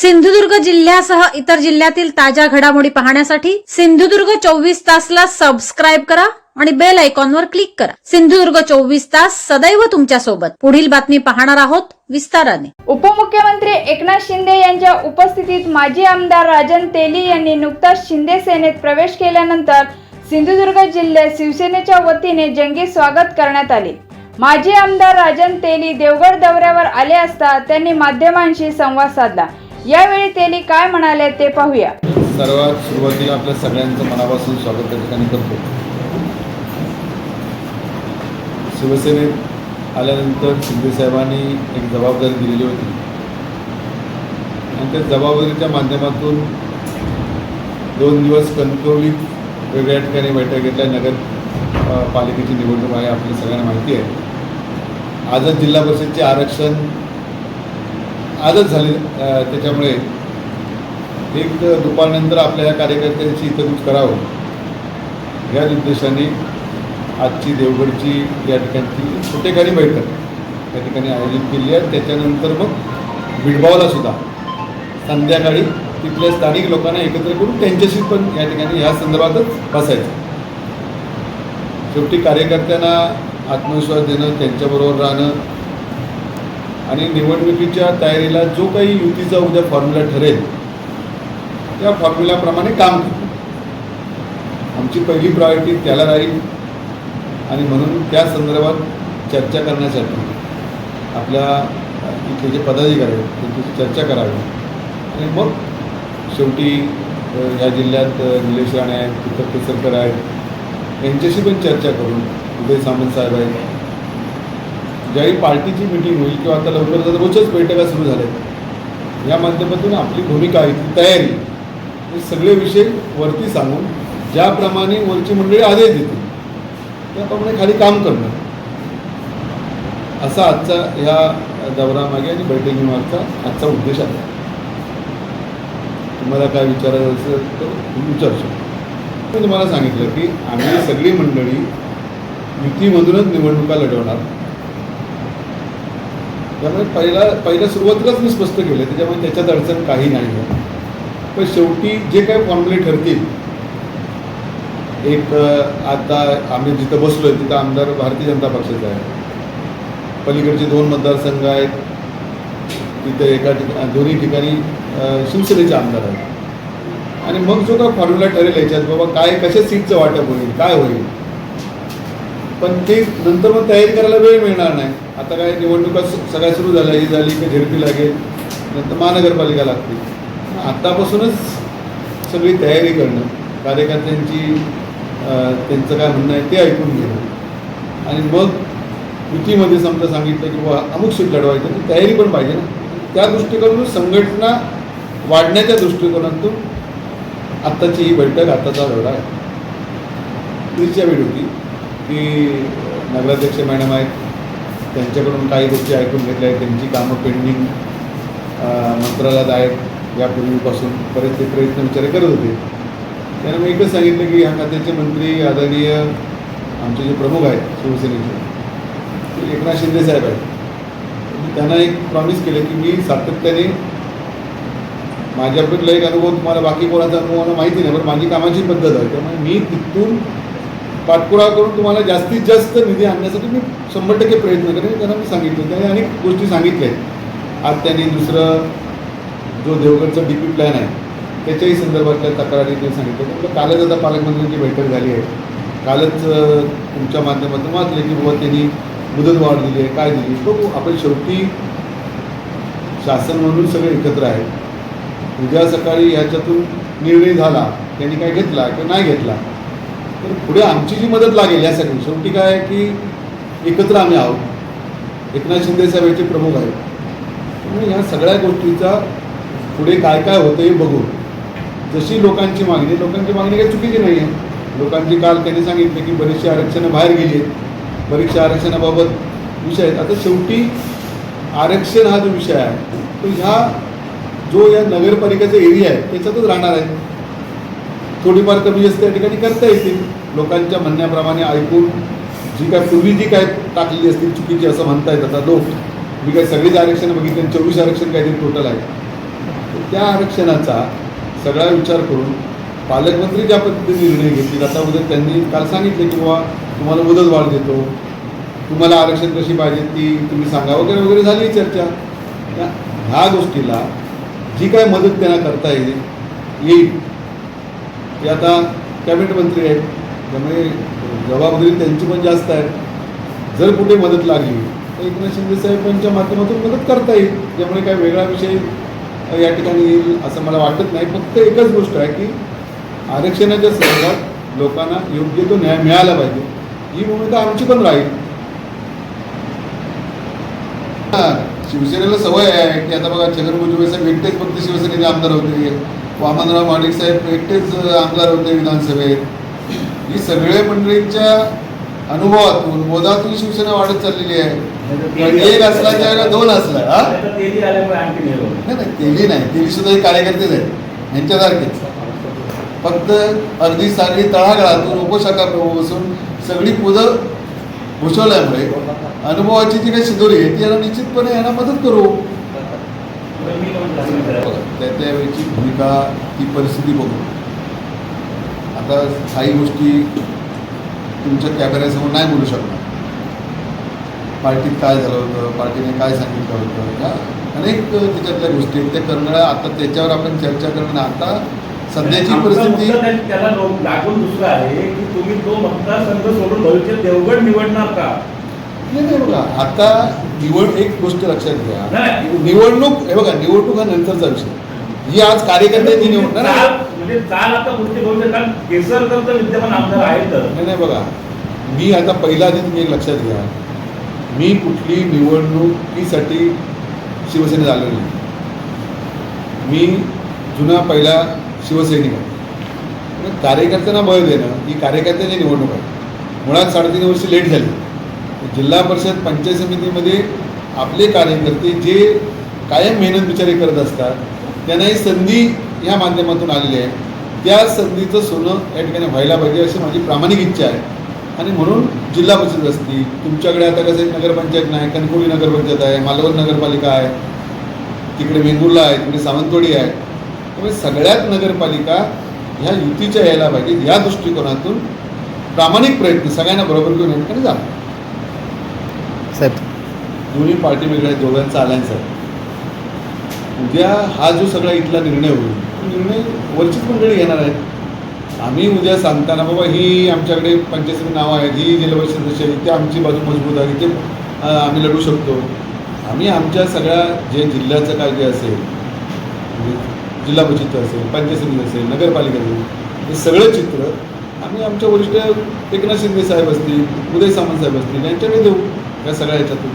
सिंधुदुर्ग जिल्ह्यासह इतर जिल्ह्यातील ताज्या घडामोडी पाहण्यासाठी सिंधुदुर्ग चोवीस तासला सबस्क्राईब करा आणि बेल आयकॉनवर क्लिक करा. सिंधुदुर्ग चोवीस तास सदैव तुमच्यासोबत. पुढील बातमी पाहणार आहोत विस्ताराने. उपमुख्यमंत्री एकनाथ शिंदे यांच्या उपस्थितीत माजी आमदार राजन तेली यांनी नुकताच शिंदे सेनेत प्रवेश केल्यानंतर सिंधुदुर्ग जिल्ह्यात शिवसेनेच्या वतीने जंगी स्वागत करण्यात आले. माजी आमदार राजन तेली देवगड दौऱ्यावर आले असता त्यांनी माध्यमांशी संवाद साधला. यावेळी त्यांनी काय म्हणाले ते पाहूया. सर्वात सुरुवातीला आपल्या सगळ्यांचं मनापासून स्वागत त्या ठिकाणी करतो. शिवसेनेत आल्यानंतर शिंदे साहेबांनी एक जबाबदारी दिलेली होती. आणि त्या जबाबदारीच्या माध्यमातून दोन दिवस कणकवलीत वेगळ्या ठिकाणी बैठक घेतल्या. नगर पालिकेची निवडणूक आहे आपल्या सगळ्यांना माहिती आहे. आजच जिल्हा परिषदचे आरक्षण आजच झाले त्याच्यामुळे एक दुपारनंतर आपल्या या कार्यकर्त्यांची इतरकूच करावं. या उद्देशाने आजची देवगडची या ठिकाणची छोटेखानी बैठक त्या ठिकाणी आयोजित केली आहे. त्याच्यानंतर मग बिडबावला सुद्धा संध्याकाळी तिथल्या स्थानिक लोकांना एकत्र करून त्यांच्याशी पण या ठिकाणी ह्या संदर्भातच बसायचं. शेवटी कार्यकर्त्यांना आत्मविश्वास देणं त्यांच्याबरोबर राहणं आणि निवडणुकीच्या तयारीला जो काही युतीचा उद्या फॉर्म्युला ठरेल त्या फॉर्म्युल्याप्रमाणे काम करू आमची पहिली प्रायोरिटी त्याला राहील आणि म्हणून त्या संदर्भात चर्चा करण्यासाठी आपल्या इथले जे पदाधिकारी आहेत त्यांच्याशी चर्चा करावी. आणि मग शेवटी ह्या जिल्ह्यात निलेश राणे आहेत दीपक केसरकर आहेत यांच्याशी पण चर्चा करून उदय सामंत साहेब आहेत ज्यावेळी पार्टीची मिटिंग होईल किंवा आता लवकरच रोजच बैठका सुरू झाल्या आहेत या माध्यमातून आपली भूमिका आहे ती तयारी. हे सगळे विषय वरती सांगून ज्याप्रमाणे वरची मंडळी आदेश देतील त्याप्रमाणे खाली काम करणं असा आजचा ह्या दौरामागे आणि बैठकीमागचा आजचा उद्देश आहे. तुम्हाला काय विचारायचं असेल तर तुम्ही विचारू शकता. मी तुम्हाला सांगितलं की आम्ही सगळी मंडळी युतीमधूनच निवडणुका लढवणार. त्यामुळे पहिला पहिल्या सुरुवातीलाच मी स्पष्ट केलं त्याच्यामुळे त्याच्यात अडचण काही नाही आहे. पण शेवटी जे काही फॉर्म्युले ठरतील एक आता आम्ही जिथं बसलो आहे तिथं आमदार भारतीय जनता पक्षाचा आहे पलीकडचे दोन मतदारसंघ आहेत तिथे एका ठिकाणी दोन्ही ठिकाणी शिवसेनेचे आमदार आहेत. आणि मग जो काय फॉर्म्युला ठरेल याच्यात बाबा काय कशा सीटचं वाटप होईल काय होईल? पण ते नंतर मग तयारी करायला वेळ मिळणार नाही. आता काय निवडणुका सगळ्या सुरू झाल्या. ही झाली की झेडपी लागेल. नंतर महानगरपालिका लागते. आत्तापासूनच सगळी तयारी करणं. कार्यकर्त्यांची त्यांचं काय म्हणणं आहे ते ऐकून घेणं. आणि मग युतीमध्ये समजा सांगितलं की बाबा अमुक सीट लढवायचं तर तयारी पण पाहिजे ना. त्या दृष्टिकोनातून संघटना वाढण्याच्या दृष्टिकोनातून आत्ताची ही बैठक आत्ताचा लढा आहे. पुढच्या वेळ होती. की नगराध्यक्ष मॅडम आहेत. त्यांच्याकडून काही गोष्टी ऐकून घेतल्या आहेत. त्यांची कामं पेंडिंग मंत्रालयात आहेत. यापूर्वीपासून बरेच ते प्रयत्न विचार करत होते. त्यानं मी एकच सांगितलं की ह्या खात्याचे मंत्री आदरणीय आमचे जे प्रमुख आहेत शिवसेनेचे ते एकनाथ शिंदे साहेब आहेत. मी त्यांना एक प्रॉमिस केलं की मी सातत्याने माझ्याकडला एक अनुभव तुम्हाला बाकी कोणाचा अनुभव माहिती नाही पण माझी कामाची पद्धत आहे. त्यामुळे मी तिथून पाठपुरावा करून तुम्हाला जास्तीत जास्त निधी आणण्यासाठी मी शंभर टक्के प्रयत्न करेन. त्यांना मी सांगितलं त्याने अनेक गोष्टी सांगितल्या आहेत. आज त्यांनी दुसरं जो देवगडचा डी पी प्लॅन आहे त्याच्याही संदर्भातल्या तक्रारी ते सांगितलं म्हटलं कालच आता पालकमंत्र्यांची बैठक झाली आहे. कालच तुमच्या माध्यमातून वाचले की बाबा त्यांनी मुदत वाढ दिली आहे. काय दिली? बघू आपण शेवटी शासन म्हणून सगळे एकत्र आहे उद्या सकाळी ह्याच्यातून निर्णय झाला त्यांनी काय घेतला किंवा नाही घेतला? तर पुढे आमची जी मदत लागेल यासाठी शेवटी काय आहे की एकत्र आम्ही आहोत. एकनाथ शिंदे साहेब याचे प्रमुख आहेत. त्यामुळे ह्या सगळ्या गोष्टीचा पुढे काय काय होतं हे बघू जशी लोकांची मागणी लोकांची मागणी काही चुकीची नाही आहे लोकांची काल त्यांनी सांगितले की बरीचशी आरक्षणं बाहेर गेली आहेत. बरीचशा आरक्षणाबाबत विषय आहेत. आता शेवटी आरक्षण हा जो विषय आहे तो ह्या जो या नगरपालिकेचा एरिया आहे त्याच्यातच राहणार आहे थोडीफार कमी जास्त त्या ठिकाणी करता येतील. लोकांच्या म्हणण्याप्रमाणे ऐकून जी काय पूर्वी जी काय टाकलेली असतील चुकीची असं म्हणता म्हणतायत आता लोक. मी काय सगळीच आरक्षण बघितले चोवीस आरक्षण काहीतरी टोटल आहे. त्या आरक्षणाचा सगळा विचार करून पालकमंत्री ज्या पद्धतीने निर्णय घेतील आता उद्या त्यांनी काल सांगितले की बाबा तुम्हाला मुदत वाढ देतो. तुम्हाला आरक्षण कशी पाहिजे ती तुम्ही सांगा वगैरे वगैरे झाली चर्चा. या- ह्या गोष्टीला जी काय मदत त्यांना करता येईल येईल. ते आता कॅबिनेट मंत्री आहेत त्यामुळे जबाबदारी त्यांची पण जास्त आहे. जर कुठे मदत लागली तर एकनाथ शिंदे साहेबांच्या माध्यमातून मदत करता येईल त्यामुळे काय वेगळा विषय या ठिकाणी येईल असं मला वाटत नाही. फक्त एकच गोष्ट आहे की आरक्षणाच्या संदर्भात लोकांना योग्य तो न्याय मिळाला पाहिजे. ही भूमिका आमची पण राहील. हा, शिवसेनेला सवय आहे की आता बघा छगन भुजबळ साहेब एकटेच फक्त शिवसेनेचे आमदार होते. वामनराव माडिक साहेब एकटेच आमदार होते विधानसभेत. ही सगळ्या मंडळींच्या अनुभवातून बोधातून शिवसेना वाढत चाललेली आहे. एक असला त्यावेळेला दोन असला. नाही नाही तेली नाही. तेली सुद्धा हे कार्यकर्तेच आहेत. यांच्यासारखेच. फक्त अर्धी सारखी तळागाळातून उपशाखा बसून सगळी पुदं भुसवल्यामुळे अनुभवाची जी काही शिदोरी आहे ती याला निश्चितपणे यांना मदत करू तर मी पण तसं विचारायचं. त्या त्यावेळेची भूमिका ती परिस्थिती बघू आता काही गोष्टी तुमच्या कॅमेऱ्यासमोर नाही बोलू शकणार. पार्टीत काय झालं होतं पार्टीने काय सांगितलं होतं या अनेक त्याच्यातल्या गोष्टी आहेत. त्या करणं आता त्याच्यावर आपण चर्चा करणं आता सध्याची परिस्थिती त्याला लागून दुसरा आहे की तुम्ही तो मतदारसंघ सोडून भविष्य देवगड निवडणार का? नाही नाही बघा आता निवड एक गोष्ट लक्षात घ्या. निवडणूक हे बघा निवडणूक हा नंतरचा विषय. ही आज कार्यकर्त्यांची निवड नाही, चाल नाही म्हणजे तर. नाही नाही बघा. मी आता पहिला आधी तुम्ही एक लक्षात घ्या. मी कुठली निवडणुकीसाठी शिवसेनेत आलो नाही. मी जुना पहिला शिवसैनिक आहे. कार्यकर्त्यांना बळ देणं ही कार्यकर्त्यांची निवडणूक आहे. मुळात साडेतीन वर्ष लेट झाली. जिल्हा परिषद पंचायत समितीमध्ये आपले कार्यकर्ते जे कायम मेहनत बिचारे करत असतात त्यांना ही संधी ह्या माध्यमातून आलेली आहे. त्या संधीचं सोनं या ठिकाणी व्हायला पाहिजे अशी माझी प्रामाणिक इच्छा आहे. आणि म्हणून जिल्हा परिषद असती तुमच्याकडे आता कसं एक नगरपंचायत नाही कणकुली नगरपंचायत आहे मालवण नगरपालिका आहे तिकडे वेंगुर्ला आहे तिकडे सावंतवाडी आहे. त्यामुळे सगळ्यात नगरपालिका ह्या युतीच्या यायला पाहिजे या दृष्टिकोनातून प्रामाणिक प्रयत्न सगळ्यांना बरोबर घेऊन या ठिकाणी झाला दोन्ही पार्टी वेगळ्या आहेत, दोघांचा अलायन्स आहे. उद्या हा जो सगळा इथला निर्णय होईल तो निर्णय वरचीच मंडळी घेणार आहेत आम्ही उद्या सांगताना बाबा ही आमच्याकडे पंचायत नावं आहेत ही जिल्हा परिषद सदस्य आहे इथे आमची बाजू मजबूत आहे इथे आम्ही लढू शकतो. आम्ही आमच्या सगळ्या जे जिल्ह्याचं काय जे असेल म्हणजे जिल्हा परिषद असेल पंचायत समिती असेल नगरपालिका असेल हे सगळं चित्र आम्ही आमच्या वरिष्ठ एकनाथ शिंदे साहेब असतील उदय सामंत साहेब असतील यांच्याकडे देऊ या सगळ्या ह्याच्यातून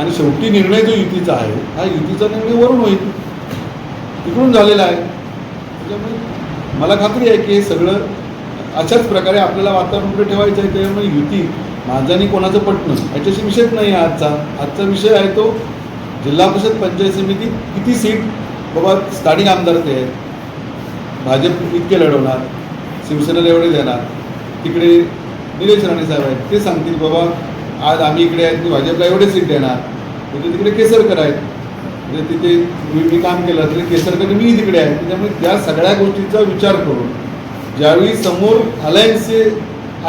आणि शेवटी निर्णय जो युतीचा आहे हा युतीचा निर्णय वरून होईल. तिकडून झालेला आहे. त्याच्यामुळे मला खात्री आहे की हे सगळं अशाच प्रकारे आपल्याला वातावरण कुठे ठेवायचं आहे. त्यामुळे युती माझं आणि कोणाचं पटणं याच्याशी विषयच नाही आहे आजचा. आजचा विषय आहे तो जिल्हा परिषद पंचायत समिती किती सीट बाबा स्थानिक आमदार ते आहेत. भाजप इतके लढवणार. शिवसेनेला एवढे देणार. तिकडे निलेश राणे साहेब आहेत. ते सांगतील बाबा आज आम्ही इकडे आहेत. भाजपला एवढे सीट देणार. म्हणजे तिकडे केसरकर आहेत. म्हणजे तिथे मी मी काम केलं तरी केसरकर मी तिकडे आहे. त्याच्यामुळे त्या सगळ्या गोष्टीचा विचार करून ज्यावेळी समोर अलायन्सचे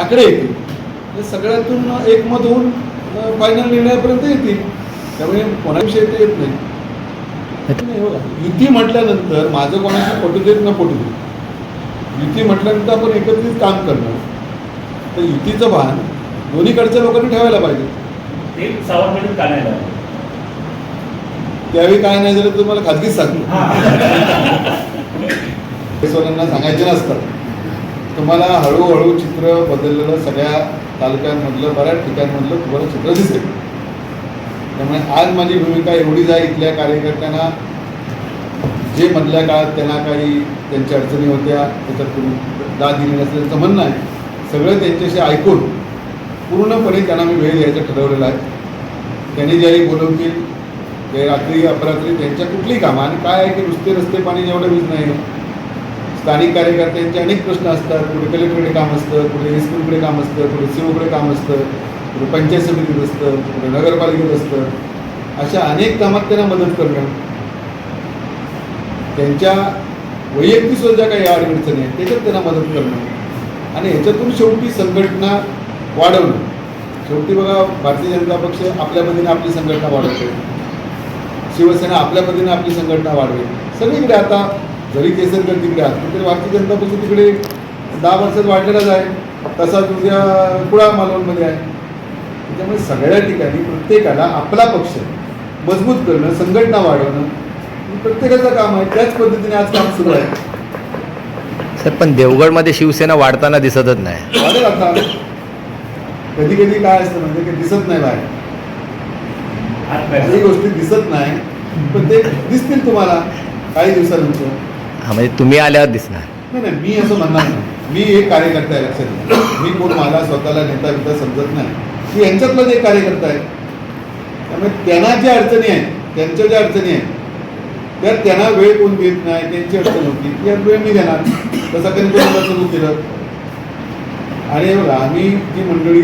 आकडे येतील ते सगळ्यातून एकमत होऊन फायनल निर्णयापर्यंत येतील. त्यामुळे कोणाविषयी ते येत नाही. हो. युती म्हटल्यानंतर माझं कोणाशी पटू देत न पटू देत. युती म्हटल्यानंतर आपण एकत्रित काम करणार. तर युतीचं भान दोन्हीकडच्या लोकांनी ठेवायला पाहिजे ते सावरमध्ये का नाही लागलं? त्यावेळी काय नाही झालं तर तुम्हाला खाजगीच सांगतो. सांगायचे नसतात. तुम्हाला हळूहळू चित्र बदललेलं सगळ्या तालुक्यांमधलं बऱ्याच ठिकाणमधलं तुम्हाला चित्र दिसेल. त्यामुळे आज माझी भूमिका एवढीच आहे इथल्या कार्यकर्त्यांना जे मधल्या काळात त्यांना काही त्यांच्या अडचणी होत्या त्याच्यातून दाद दिली नसल्याचं त्यांचं म्हणणं आहे. सगळं त्यांच्याशी ऐकून पूर्णपणे त्यांना मी वेळ द्यायचं ठरवलेलं आहे. त्यांनी ज्यावेळी बोलवतील ते रात्री अपरात्री त्यांच्या कुठली कामं. आणि काय आहे की नुसते रस्ते पाणी एवढं वीज नाही. स्थानिक कार्यकर्त्यांचे अनेक प्रश्न असतात. कुठे कलेक्टरकडे काम असतं कुठे एसपीकडे काम असतं कुठे सीओकडे काम असतं कुठे पंचायत समितीत असतं कुठे नगरपालिकेत असतं. अशा अनेक कामात त्यांना मदत करणं. त्यांच्या वैयक्तिक सुद्धा काही अडचणी आहेत त्याच्यात त्यांना मदत करणं. आणि ह्याच्यातून शेवटी संघटना वाढवणं. शेवटी बघा भारतीय जनता पक्ष आपल्या मदतीने आपली संघटना वाढवते. शिवसेना आपल्या पद्धतीने आपली संघटना वाढवेल. सगळीकडे आता जरी केसरकर तिकडे असतो तरी भारतीय जनता पक्ष तिकडे दहा वर्षात वाढलेलाच आहे. तसाच उद्या कुळा मालवणमध्ये आहे. त्याच्यामुळे सगळ्या ठिकाणी प्रत्येकाला आपला पक्ष मजबूत करणं संघटना वाढवणं प्रत्येकाचं काम आहे. त्याच पद्धतीने आज काम सुरू आहे. सर पण देवगडमध्ये शिवसेना वाढताना दिसतच नाही. वाढेल आता. कधी कधी काय असतं म्हणजे काही दिसत नाही बाहेर. काही गोष्टी दिसत नाही पण ते दिसतील तुम्हाला काही दिवसानंतर. हा म्हणजे तुम्ही आल्यावर दिसणार. नाही नाही मी असं म्हणणार नाही. मी एक कार्यकर्ता आहे लक्षात घ्या. मी कोण मला स्वतःला नेता बिता समजत नाही. मी यांच्यातलाच एक कार्यकर्ता आहे. त्यामुळे त्यांना ज्या अडचणी आहेत त्यांच्या ज्या अडचणी आहेत त्या त्यांना वेळ कोण देत नाही त्यांची अडचण होती ती वेळ मी देणार. तसं कधी कोणी सुरू केलं आणि हे बघा आम्ही जी मंडळी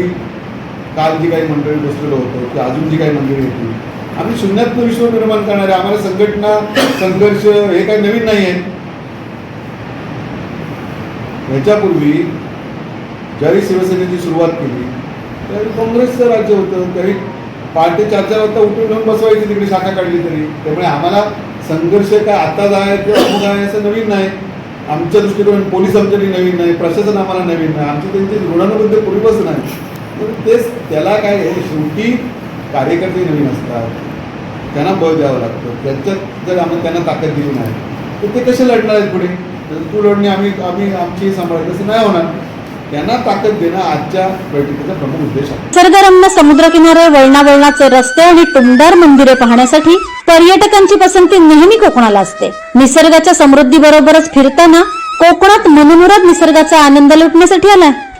काल जी काही मंडळी बसलेलो होतो की अजून जी काही मंडळी होती. आम्ही शून्यातनं विश्व निर्माण करणारे आम्हाला संघटना संघर्ष हे काही नवीन नाही आहे ह्याच्यापूर्वी ज्यावेळी शिवसेनेची सुरुवात केली त्यावेळी काँग्रेसचं राज्य होतं त्यावेळी पहाटे चार चार वाजता उठून घेऊन बसवायची तिकडे शाखा काढली तरी. त्यामुळे आम्हाला संघर्ष काय आताच आहे किंवा अमुक आहे असं नवीन नाही. आमच्या दृष्टिकोन पोलीस आमच्याकडे नवीन नाही प्रशासन आम्हाला नवीन नाही. आमची त्यांची ऋणानुबंध पूर्वीपासून आहे. तर तेच त्याला काय आहे शेवटी कार्यकर्ते नवीन असतात. त्यांना बळ द्यावं लागतं. त्यांच्यात जर आम्ही त्यांना ताकद दिली नाही तर ते कसे लढणार आहेत पुढे? तर तू लढणे आम्ही आम्ही आमची सांभाळ तसं नाही होणार. त्यांना ताकद देणं आजच्या बैठकीचा प्रमुख उद्देश आहे. निसर्गरम्य समुद्रकिनारे वळणावळणाचे रस्ते आणि टुमदार मंदिरे पाहण्यासाठी पर्यटकांची पसंती नेहमी कोकणाला असते. निसर्गाच्या समृद्धी बरोबरच फिरताना कोकणात मनमुराद निसर्गाचा आनंद लुटण्यासाठी आलाय.